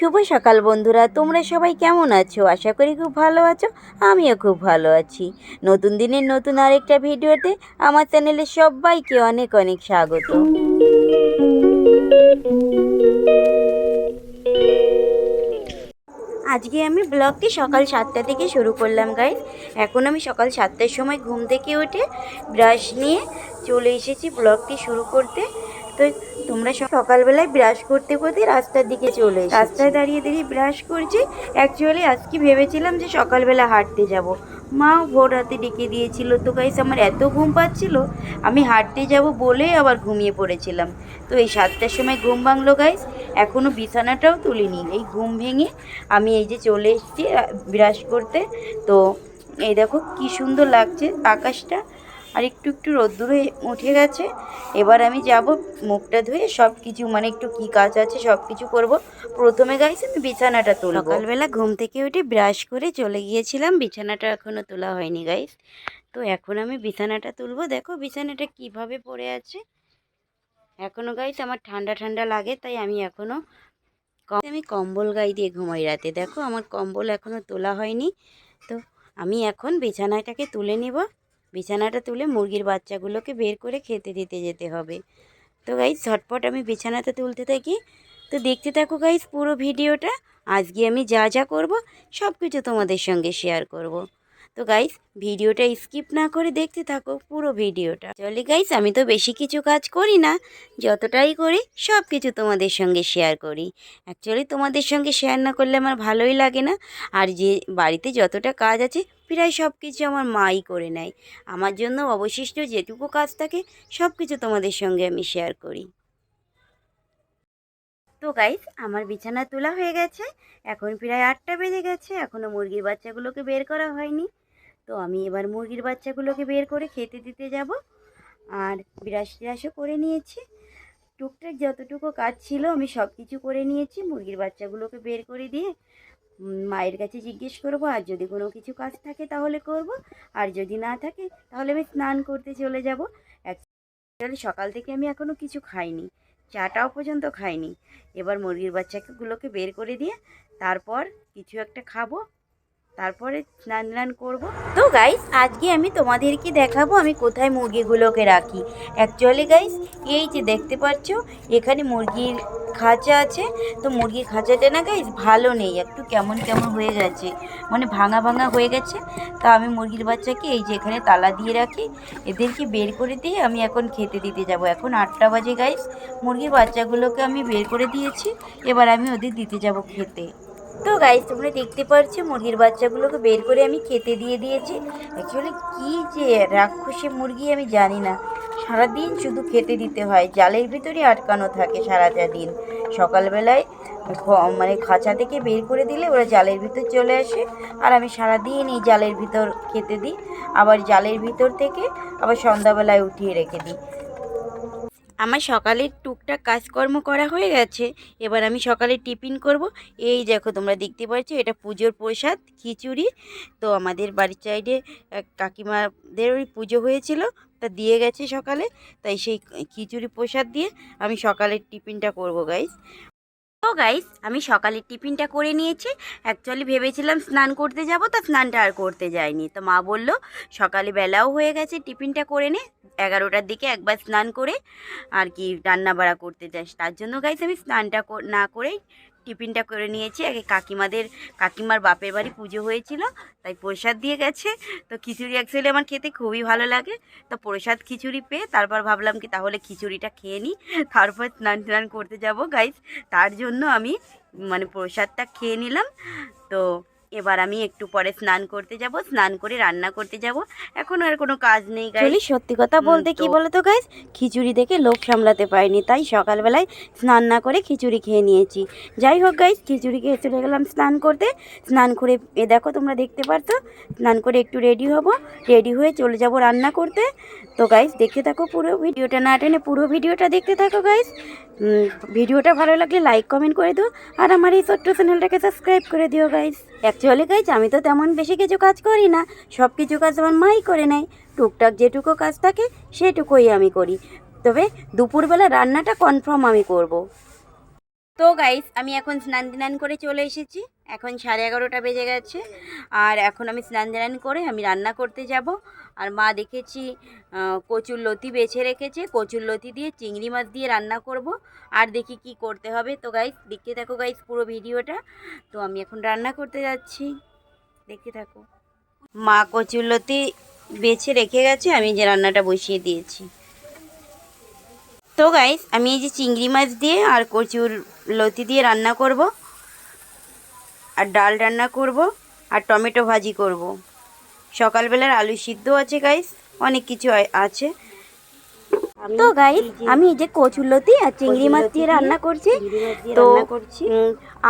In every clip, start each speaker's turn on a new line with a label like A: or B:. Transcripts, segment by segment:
A: শুভ সকাল বন্ধুরা, তোমরা সবাই কেমন আছো? আশা করি খুব ভালো আছো, আমিও খুব ভালো আছি। নতুন দিনের নতুন আরেকটা ভিডিওতে আমার চ্যানেলে সবাইকে অনেক অনেক স্বাগত। আজকে আমি ব্লগটি সকাল সাতটা থেকে শুরু করলাম গাইজ এখন আমি সকাল সাতটার সময় ঘুম থেকে উঠে ব্রাশ নিয়ে চলে এসেছি ব্লগটি শুরু করতে। তো তোমরা সকালবেলায় ব্রাশ করতে করতে রাস্তার দিকে চলে। রাস্তায় দাঁড়িয়ে দাঁড়িয়ে ব্রাশ করছি। অ্যাকচুয়ালি আজকে ভেবেছিলাম যে সকালবেলা হাঁটতে যাব। মাও ভোর রাতে ডেকে দিয়েছিল, তো গাইস আমার এত ঘুম পাচ্ছিল, আমি হাঁটতে যাব বলে আবার ঘুমিয়ে পড়েছিলাম। তো এই সাতটার সময় ঘুম ভাঙলো গাইস এখনও বিছানাটাও তুলিনি। এই ঘুম ভেঙে আমি এই যে চলে এসেছি, ব্রাশ করতে। তো এই দেখো কি সুন্দর লাগছে আকাশটা। আর একটু একটু রোদ্দুরে উঠে গেছে। এবার আমি যাব মুখটা ধুয়ে সব কিছু মানে একটু কি কাজ আছে সব কিছু করব। প্রথমে গাইছে আমি বিছানাটা তুলব। সকালবেলা ঘুম থেকে উঠে ব্রাশ করে চলে গিয়েছিলাম। বিছানাটা এখনও তোলা হয়নি গাইস। তো এখন আমি বিছানাটা তুলবো। দেখো বিছানাটা কীভাবে পড়ে আছে। এখনও গাইস আমার ঠান্ডা ঠান্ডা লাগে, তাই আমি এখনও আমি কম্বল গায়ে দিয়ে ঘুমাই রাতে। দেখো আমার কম্বল এখনও তোলা হয়নি। তো আমি এখন বিছানাটাকে তুলে নিব। বিছানাটা তুলে মুরগির বাচ্চাগুলোকে বের করে খেতে দিতে যেতে হবে। তো গাইজ ঝটপট আমি বিছানাটা তুলতে থাকি। তো দেখতে থাকো গাইজ পুরো ভিডিওটা। আজকে আমি যা যা করব সব কিছু তোমাদের সঙ্গে শেয়ার করব। তো গাইজ ভিডিওটা স্কিপ না করে দেখতে থাকো পুরো ভিডিওটা। চলে গাইজ আমি তো বেশি কিছু কাজ করি না। যতটাই করি সব কিছু তোমাদের সঙ্গে শেয়ার করি। অ্যাকচুয়ালি তোমাদের সঙ্গে শেয়ার না করলে আমার ভালোই লাগে না। আর যে বাড়িতে যতটা কাজ আছে প্রায় সব কিছু আমার মাই করে নেয়। আমার জন্য অবশিষ্ট যেটুকু কাজ থাকে, সব কিছু তোমাদের সঙ্গে আমি শেয়ার করি। তো গাইস আমার বিছানা তোলা হয়ে গেছে। এখন প্রায় আটটা বেজে গেছে। এখনও মুরগির বাচ্চাগুলোকে বের করা হয়নি। তো আমি এবার মুরগির বাচ্চাগুলোকে বের করে খেতে দিতে যাব। আর বিরাস টিরাসও করে নিয়েছি। টুকটাক যতটুকু কাজ ছিল আমি সব কিছু করে নিয়েছি। মুরগির বাচ্চাগুলোকে বের করে দিয়ে মায়ের কাছে জিজ্ঞেস করব, আর যদি কোনো কিছু কাজ থাকে তাহলে করব, আর যদি না থাকে তাহলে আমি স্নান করতে চলে যাব। অ্যাকচুয়ালি সকাল থেকে আমি এখনও কিছু খাইনি, চাটাও পর্যন্ত খাইনি। এবার মুরগির বাচ্চাগুলোকে বের করে দিয়ে তারপর কিছু একটা খাব তারপরে স্নান টান করব। তো গাইস আজকে আমি তোমাদেরকে দেখাবো আমি কোথায় মুরগিগুলোকে রাখি। অ্যাকচুয়ালি গাইস এই যে দেখতে পাচ্ছ, এখানে মুরগির খাঁচা আছে। তো মুরগির খাঁচাটা না গাইস ভালো নেই। একটু কেমন কেমন হয়ে গেছে। মানে ভাঙা ভাঙা হয়ে গেছে। তা আমি মুরগির বাচ্চাকে এই যে এখানে তালা দিয়ে রাখি। এদেরকে বের করে দিয়ে আমি এখন খেতে দিতে যাব। এখন আটটা বাজে গাইস মুরগির বাচ্চাগুলোকে আমি বের করে দিয়েছি। এবার আমি ওদের দিতে যাব খেতে। তো গাইস তোমরা দেখতে পাচ্ছ মুরগির বাচ্চাগুলোকে বের করে আমি খেতে দিয়ে দিয়েছি। অ্যাকচুয়ালি কী যে রাক্ষসী মুরগি আমি জানি না। সারাদিন শুধু খেতে দিতে হয়, জালের ভিতরে আটকানো থাকে সারাটা দিন। সকালবেলায় মানে খাঁচা থেকে বের করে দিলে ওরা জালের ভিতর চলে আসে। আর আমি সারাদিন এই জালের ভিতর খেতে দিই। আবার জালের ভিতর থেকে আবার সন্ধ্যাবেলায় উঠিয়ে রেখে দিই। আমার সকালের টুকটাক কাজকর্ম করা হয়ে গেছে। এবার আমি সকালে টিফিন করব। এই দেখো তোমরা দেখতে পাচ্ছ, এটা পুজোর প্রসাদ, খিচুড়ি। তো আমাদের বাড়ির সাইডে কাকিমাদের ওই পুজো হয়েছিল, তা দিয়ে গেছে সকালে। তাই সেই খিচুড়ি প্রসাদ দিয়ে আমি সকালের টিফিনটা করব গাইস তো গাইস আমি সকালের টিফিনটা করে নিয়েছি। অ্যাকচুয়ালি ভেবেছিলাম স্নান করতে যাব, তা স্নানটা আর করতে যাইনি। তো মা বলল সকালে বেলাও হয়ে গেছে, টিফিনটা করে নে। এগারোটার দিকে একবার স্নান করে আর কি রান্না বাড়া করতে যাস। তার জন্য গাইস আমি স্নানটা না করেই টিফিনটা করে নিয়েছি। আগে কাকিমাদের, কাকিমার বাপের বাড়ি পুজো হয়েছিল, তাই প্রসাদ দিয়ে গেছে। তো খিচুড়ি অ্যাকচুয়ালি আমার খেতে খুবই ভালো লাগে। তো প্রসাদ খিচুড়ি পেয়ে তারপর ভাবলাম কি তাহলে খিচুড়িটা খেয়ে নিই। তারপর স্নান টান করতে যাব গাইজ তার জন্য আমি মানে প্রসাদটা খেয়ে নিলাম। তো এবার আমি একটু পরে স্নান করতে যাব স্নান করে রান্না করতে যাব। এখন আর কোনো কাজ নেই গাইস সত্যি কথা বলতে কি বলো তো গাইস খিচুড়ি দেখে লোভ সামলাতে পারিনি তাই সকালবেলায় স্নান না করে খিচুড়ি খেয়ে নিয়েছি। যাই হোক গাইস খিচুড়ি খেয়ে চলে গেলাম স্নান করতে। স্নান করে এ দেখো তোমরা দেখতে পাচ্ছ স্নান করে একটু রেডি হব। রেডি হয়ে চলে যাব রান্না করতে। তো গাইস দেখতে থাকো পুরো ভিডিওটা না টেনে পুরো ভিডিওটা দেখতে থাকো গাইস ভিডিওটা ভালো লাগলে লাইক কমেন্ট করে দিও। আর আমার এই ছোট্ট চ্যানেলটাকে সাবস্ক্রাইব করে দিও গাইস অ্যাকচুয়ালি গেছে, আমি তো তেমন বেশি কিছু কাজ করি না। সব কিছু কাজ আমার মাই করে নেয়। টুকটাক যেটুকু কাজ থাকে, সেটুকুই আমি করি। তবে দুপুরবেলা রান্নাটা কনফার্ম আমি করব। তো গাইস আমি এখন স্নান দিনান করে চলে এসেছি। এখন সাড়ে এগারোটা বেজে গেছে। আর এখন আমি স্নান দিনান করে আমি রান্না করতে যাব। আর মা দেখেছি কচুর লতি বেছে রেখেছে, কচুর লতি দিয়ে চিংড়ি মাছ দিয়ে রান্না করব। আর দেখি কি করতে হবে। তো গাইস দেখতে থাকো গাইস পুরো ভিডিওটা। তো আমি এখন রান্না করতে যাচ্ছি। দেখতে থাকো। মা কচুর লতি বেছে রেখে গেছে, আমি যে রান্নাটা বসিয়ে দিয়েছি। তো গাইস আমি এই যে চিংড়ি মাছ দিয়ে আর কচুর লতি দিয়ে রান্না করব। আর ডাল রান্না করব। আর টমেটো ভাজি করব। সকালবেলার আলু সিদ্ধ আছে গাইস অনেক কিছু আছে। তো গাইস আমি এই যে কচুরলতি আর চিংড়ি মাছ দিয়ে রান্না করছি। তো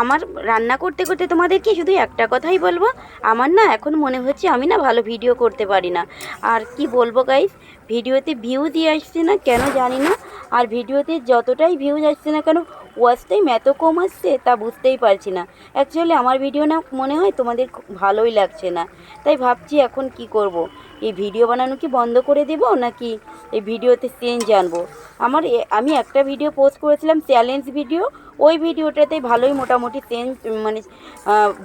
A: আমার রান্না করতে করতে তোমাদেরকে শুধু একটা কথাই বলব। আমার না এখন মনে হচ্ছে আমি না ভালো ভিডিও করতে পারি না। আর কি বলব গাইস ভিডিওতে ভিউ দিয়ে আসছে না, কেন জানি না। আর ভিডিওতে যতটাই ভিউ আসছে না কেন ওয়াচ টাইম এত কম আসছে তা বুঝতেই পারছি না। অ্যাকচুয়ালি আমার ভিডিও না মনে হয় তোমাদের ভালোই লাগছে না। তাই ভাবছি এখন কি করব। এই ভিডিও বানানো কি বন্ধ করে দেব নাকি এই ভিডিওতে চেঞ্জ আনব? আমার আমি একটা ভিডিও পোস্ট করেছিলাম চ্যালেঞ্জ ভিডিও ওই ভিডিওটাতে ভালোই মোটামুটি চেঞ্জ মানে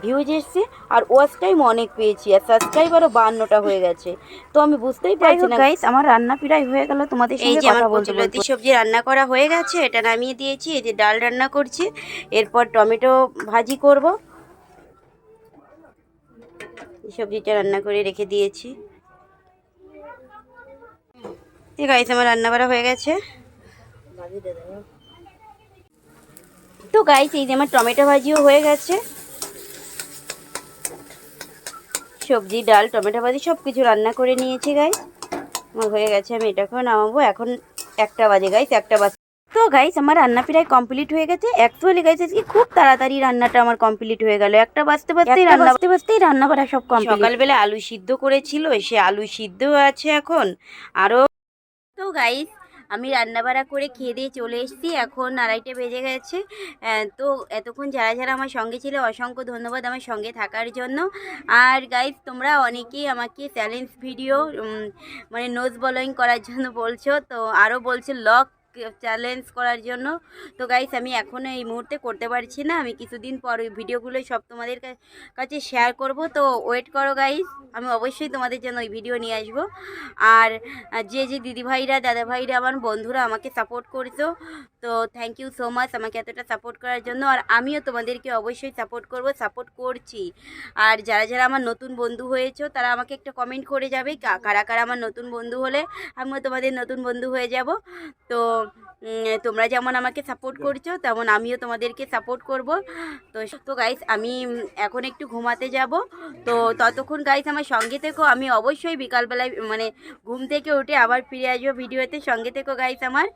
A: ভিউজ এসছে আর ওয়াচ টাইম অনেক পেয়েছি আর সাবস্ক্রাইবারও বান্নটা হয়ে গেছে। তো আমি বুঝতেই পারছি না গাইস আমার রান্না প্রায় হয়ে গেল তোমাদের
B: এই
A: সঙ্গে
B: যে আমার
A: কথা বলতে।
B: কচুলতি
A: সবজি রান্না করা হয়ে গেছে এটা নামিয়ে দিয়েছি এই যে ডাল রান্না করছি এরপর টমেটো ভাজি করব। এই সবজিটা রান্না করে রেখে দিয়েছি। ঠিক আছে আমার রান্না করা হয়ে গেছে। তো গাইস এই যে আমার টমেটো ভাজিও হয়ে গেছে। সবজি ডাল টমেটো ভাজি সব কিছু রান্না করে নিয়েছি গাইস আমার হয়ে গেছে আমি এটাকেও নামাবো। এখন একটা বাজে গাইস একটা বাজে। তো গাইস আমার রান্না প্রায় কমপ্লিট হয়ে গেছে। অ্যাকচুয়ালি গাইস আজকে খুব তাড়াতাড়ি রান্নাটা আমার কমপ্লিট হয়ে গেল। একটা বাজতে বাজতেই রান্না বাজতে বাজতেই রান্না করা সব কমপ্লিট সকালবেলা আলু সিদ্ধ করেছিল সে আলু সিদ্ধ আছে এখন। আরও তো গাইস আমি রান্নাবাড়া করে খেয়ে দিয়ে চলে এসেছি, এখন আড়াইটে বেজে গেছে। তো এতক্ষণ যারা যারা আমার সঙ্গে ছিল, অসংখ্য ধন্যবাদ আমার সঙ্গে থাকার জন্য। আর গাইজ তোমরা অনেকেই আমাকে চ্যালেঞ্জ ভিডিও মানে নোজ বলোয়িং করার জন্য বলছো, তো আরও বলছো লক চ্যালেঞ্জ করার জন্য। তো গাইস আমি এখনও এই মুহূর্তে করতে পারছি না। আমি কিছুদিন পর ওই ভিডিওগুলো সব তোমাদের কাছে শেয়ার করব। তো ওয়েট করো গাইস আমি অবশ্যই তোমাদের জন্য ওই ভিডিও নিয়ে আসব। আর যে যে দিদিভাইরা দাদাভাইরা আমার বন্ধুরা আমাকে সাপোর্ট করছ, তো থ্যাংক ইউ সো মাচ আমাকে এতটা সাপোর্ট করার জন্য। আর আমিও তোমাদেরকে অবশ্যই সাপোর্ট করব সাপোর্ট করছি। আর যারা যারা আমার নতুন বন্ধু হয়েছো, তারা আমাকে একটা কমেন্ট করে যাবে কারা কারা আমার নতুন বন্ধু হলে আমিও তোমাদের নতুন বন্ধু হয়ে যাব। তো তোমরা যেমন আমাকে সাপোর্ট করছ তেমন আমিও তোমাদেরকে সাপোর্ট করব। তো তো গাইস আমি এখন একটু ঘুমাতে যাব। তো ততক্ষণ গাইস আমার সঙ্গে থেকো। আমি অবশ্যই বিকালবেলায় মানে ঘুম থেকে উঠে আবার ফিরে আসব ভিডিওতে। সঙ্গে থেকো গাইস আমার।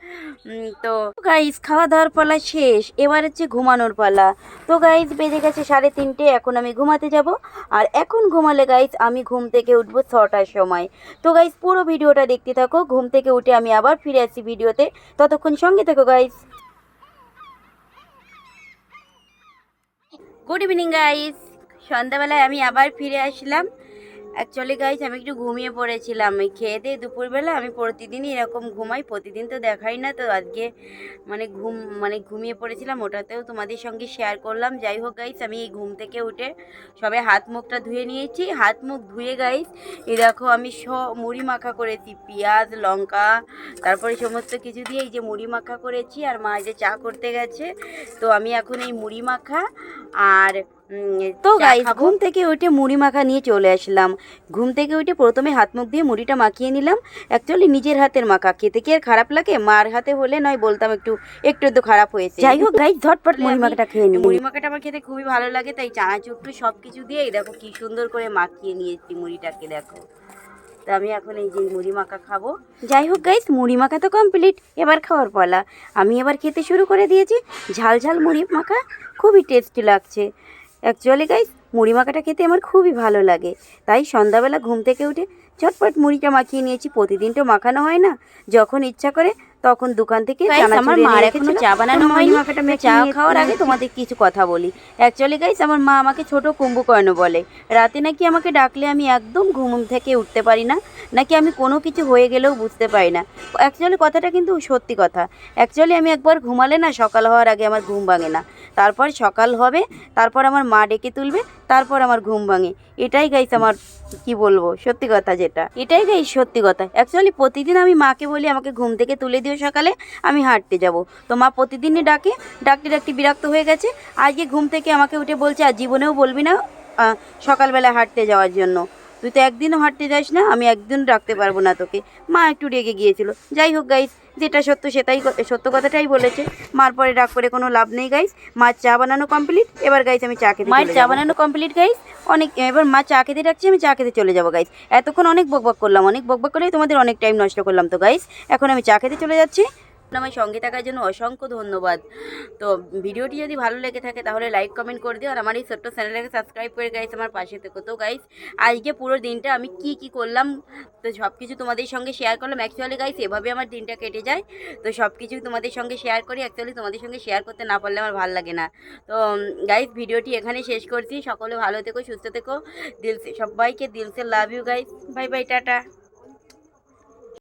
A: তো গাইস খাওয়া দাওয়ার পালা শেষ। এবার হচ্ছে ঘুমানোর পালা। তো গাইস বেজে গেছে সাড়ে তিনটে। এখন আমি ঘুমাতে যাব। আর এখন ঘুমালে গাইস আমি ঘুম থেকে উঠবো ছটার সময়। তো গাইস পুরো ভিডিওটা দেখতে থাকো। ঘুম থেকে উঠে আমি আবার ফিরে আসি ভিডিওতে। ততক্ষণ সঙ্গে থেকো গাইজ গুড ইভিনিং গাইজ সন্ধ্যাবেলায় আমি আবার ফিরে আসলাম। অ্যাকচুয়ালি গাইস আমি একটু ঘুমিয়ে পড়েছিলাম। খেয়ে দিয়ে দুপুরবেলা আমি প্রতিদিনই এরকম ঘুমাই, প্রতিদিন তো দেখাই না। তো আজকে মানে ঘুম মানে ঘুমিয়ে পড়েছিলাম, ওটাতেও তোমাদের সঙ্গে শেয়ার করলাম। যাই হোক গাইস আমি এই ঘুম থেকে উঠে সবে হাত মুখটা ধুয়ে নিয়েছি। হাত মুখ ধুয়ে গাইস এই দেখো আমি স, মুড়ি মাখা করেছি। পেঁয়াজ, লঙ্কা, তারপরে সমস্ত কিছু দিয়ে এই যে মুড়ি মাখা করেছি। আর মা যে চা করতে গেছে। তো আমি এখন এই মুড়ি মাখা আর তো গাইস ঘুম থেকে উঠে মুড়ি মাখা নিয়ে চলে আসলাম। ঘুম থেকে উঠে প্রথমে হাত মুখ দিয়ে মুড়িটা মাখিয়ে নিলাম। অ্যাকচুয়ালি নিজের হাতের মাখা। খেতে কি আর খারাপ লাগে? মার হাতে হলে নয় বলতাম একটু একটু একটু খারাপ হয়েছে। যাই হোক গাইস ঝটপট মুড়ি মাখাটা খেয়ে নিই মুড়ি মাখাটা আমার খেতে খুবই ভালো লাগে তাই চানাচুর টু সব কিছু দিয়ে এই দেখো কি সুন্দর করে মাখিয়ে নিয়েছি মুড়িটাকে দেখো। তো আমি এখন এই যে মুড়ি মাখা খাব। যাই হোক গাইস মুড়ি মাখা তো কমপ্লিট এবার খাওয়ার পালা। আমি এবার খেতে শুরু করে দিয়েছি। ঝাল ঝাল মুড়ি মাখা। খুবই টেস্টি লাগছে। অ্যাকচুয়ালি গাইস মুড়ি মাখাটা খেতে আমার খুবই ভালো লাগে। তাই সন্ধ্যাবেলা ঘুম থেকে উঠে চটপট মুড়িটা মাখিয়ে নিয়েছি। প্রতিদিন তো মাখানো হয় না। যখন ইচ্ছা করে
B: তখন দোকান থেকে
A: আমার মার। এখনও চা বানানো হয়নি। চা খাওয়ার আগে। তোমাদের কিছু কথা বলি অ্যাকচুয়ালি গাইস আমার মা আমাকে ছোট কুম্ভকর্ণ বলে রাতে নাকি আমাকে ডাকলে আমি একদম ঘুম থেকে উঠতে পারি না নাকি আমি কোনো কিছু হয়ে গেলেও বুঝতে পারি না অ্যাকচুয়ালি কথাটা কিন্তু সত্যি কথা অ্যাকচুয়ালি আমি একবার ঘুমালে না সকাল হওয়ার আগে আমার ঘুম ভাঙে না তারপর সকাল হবে তারপর আমার মা ডেকে তুলবে তারপর আমার ঘুম ভাঙে এটাই গাইস আমার কি বলব? সত্যি কথা যেটা। এটাই যে সত্যি কথা। অ্যাকচুয়ালি প্রতিদিন আমি মাকে বলি, আমাকে ঘুম থেকে তুলে দিও সকালে, আমি হাঁটতে যাব। তো মা প্রতিদিনই ডাকে, ডাকতে ডাকতে বিরক্ত হয়ে গেছে। আজকে ঘুম থেকে আমাকে উঠে বলছে, আর জীবনেও বলবি না সকালবেলা হাঁটতে যাওয়ার জন্য। তুই তো একদিনও হাঁটতে যাস না আমি একদিন রাখতে পারব না তোকে। মা একটু রেগে গিয়েছিল। যাই হোক গাইস যেটা সত্য সেটাই সত্য কথাটাই বলেছে। মার পরে রাগ করে কোনো লাভ নেই গাইস মার চা বানানো কমপ্লিট এবার গাইস আমি চা খেতে মায়ের চা বানানো কমপ্লিট গাইস অনেক এবার মা চা খেতে রাখছি আমি চা খেতে চলে যাব গাইস এতক্ষণ অনেক বকবক করলাম অনেক বকবক করে তোমাদের অনেক টাইম নষ্ট করলাম তো গাইস এখন আমি চা খেতে চলে যাচ্ছি। আমার সঙ্গে থাকার জন্য অসংখ্য ধন্যবাদ। তো ভিডিওটি যদি ভালো লেগে থাকে তাহলে লাইক কমেন্ট করে দিও। আর আমার এই ছোট্ট চ্যানেলটাকে সাবস্ক্রাইব করে গাইস আমার পাশে থেকো। তো গাইস আজকে পুরো দিনটা আমি কি কি করলাম, তো সব কিছু তোমাদের সঙ্গে শেয়ার করলাম। অ্যাকচুয়ালি গাইস এভাবে আমার দিনটা কেটে যায়। তো সব কিছু তোমাদের সঙ্গে শেয়ার করি। অ্যাকচুয়ালি তোমাদের সঙ্গে শেয়ার করতে না পারলে আমার ভালো লাগে না। তো গাইস ভিডিওটি এখানে শেষ করছি। সকলে ভালো থেকো, সুস্থ থেকো। দিল সবাইকে দিলসে love you guys bye bye tata.